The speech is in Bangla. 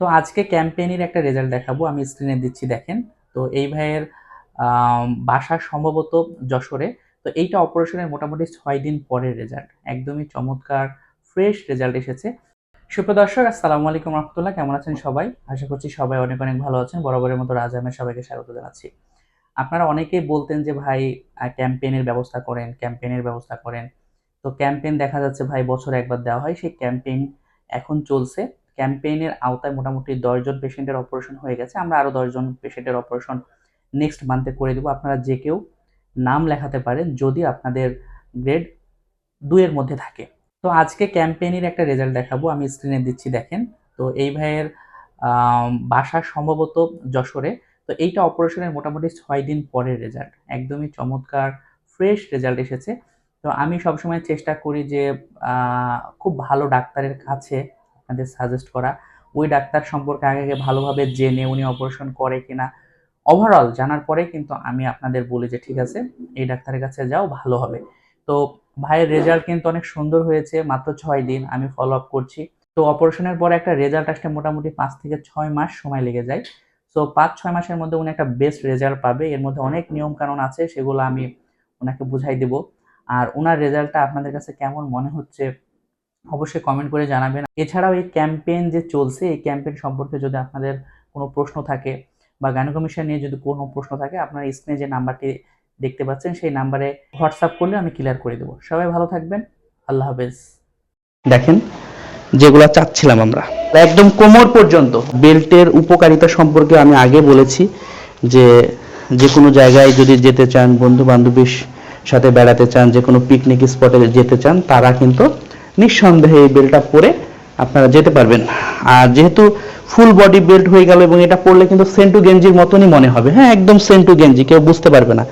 তো আজকে ক্যাম্পেইনের একটা রেজাল্ট দেখাবো, আমি স্ক্রিনে দিচ্ছি, দেখেন। তো এই ভাইয়ের বাসা সম্ভবত যশোরে। তো এইটা অপারেশনের মোটামুটি ছয় দিন পরের রেজাল্ট একদমই চমৎকার ফ্রেশ রেজাল্ট এসেছে। সুপ্রদর্শক আসসালামু আলাইকুম রহমতুল্লাহ। কেমন আছেন সবাই? আশা করছি সবাই অনেক অনেক ভালো আছেন। বরাবরের মতো রাজামের সবাইকে স্বাগত জানাচ্ছি। আপনারা অনেকেই বলতেন যে, ভাই ক্যাম্পেইনের ব্যবস্থা করেন ক্যাম্পেইনের ব্যবস্থা করেন। তো ক্যাম্পেইন দেখা যাচ্ছে, ভাই, বছরে একবার দেওয়া হয়। সেই ক্যাম্পেইন এখন চলছে। ক্যাম্পেইনের আওতায় মোটামুটি দশজন পেশেন্টের অপারেশন হয়ে গেছে। আমরা আরও দশজন পেশেন্টের অপারেশন নেক্সট মান্থে করে দেবো। আপনারা যে কেউ নাম লেখাতে পারেন যদি আপনাদের গ্রেড দুইয়ের মধ্যে থাকে। তো আজকে ক্যাম্পেইনের একটা রেজাল্ট দেখাবো, আমি স্ক্রিনে দিচ্ছি, দেখেন। তো এই ভাইয়ের বাসা সম্ভবত যশোরে। তো এইটা অপারেশনের মোটামুটি ছয় দিন পরের রেজাল্ট একদমই চমৎকার ফ্রেশ রেজাল্ট এসেছে। তো আমি সবসময় চেষ্টা করি যে খুব ভালো ডাক্তারের কাছে আপনাদের সাজেস্ট করা। ওই ডাক্তার সম্পর্কে আগে আগে ভালোভাবে জেনে উনি অপারেশন করে কিনা। ওভারঅল জানার পরে কিন্তু আমি আপনাদের বলি যে, ঠিক আছে, এই ডাক্তারের কাছে যাও, ভালো হবে। তো ভাইয়ের রেজাল্ট কিন্তু অনেক সুন্দর হয়েছে, মাত্র ছয় দিন আমি ফলো আপ করছি। তো অপারেশনের পরে একটা রেজাল্ট আসতে মোটামুটি পাঁচ থেকে ছয় মাস সময় লেগে যায়। সো পাঁচ, ছয় মাসের মধ্যে উনি একটা বেস্ট রেজাল্ট পাবে। এর মধ্যে অনেক নিয়ম কানুন আছে, সেগুলো আমি ওনাকে বুঝাই দেব। আর ওনার রেজাল্টটা আপনাদের কাছে কেমন মনে হচ্ছে অবশ্যই কমেন্ট করে জানাবেন। এছাড়াও এই ক্যাম্পেইন যে চলছে, এই ক্যাম্পেইন সম্পর্কে যদি আপনাদের কোনো প্রশ্ন থাকে বা গাইনোকমিশন নিয়ে যদি কোনো প্রশ্ন থাকে, আপনারা স্ক্রিনে যে নাম্বারটি দেখতে পাচ্ছেন, সেই নাম্বারে হোয়াটসঅ্যাপ করলে আমি ক্লিয়ার করে দেবো। সবাই ভালো থাকবেন। আল্লাহ হাফেজ। দেখেন, যেগুলো চাচ্ছিলাম আমরা। একদম কোমর পর্যন্ত। বেল্টের উপকারিতা সম্পর্কে আমি আগে বলেছি যে যে কোনো জায়গায় যদি যেতে চান বন্ধু বান্ধবীর সাথে বেড়াতে চান, যে কোনো পিকনিক স্পটে যেতে চান, তারা কিন্তু নিঃসন্দেহে এই বেল্টটা পরে আপনারা যেতে পারবেন। আর যেহেতু ফুল বডি বেল্ট হয়ে গেল এবং এটা পরলে কিন্তু সেন্টু গেঞ্জির মতনই মনে হবে। হ্যাঁ একদম সেন্টু গেঞ্জি কেউ বুঝতে পারবে না।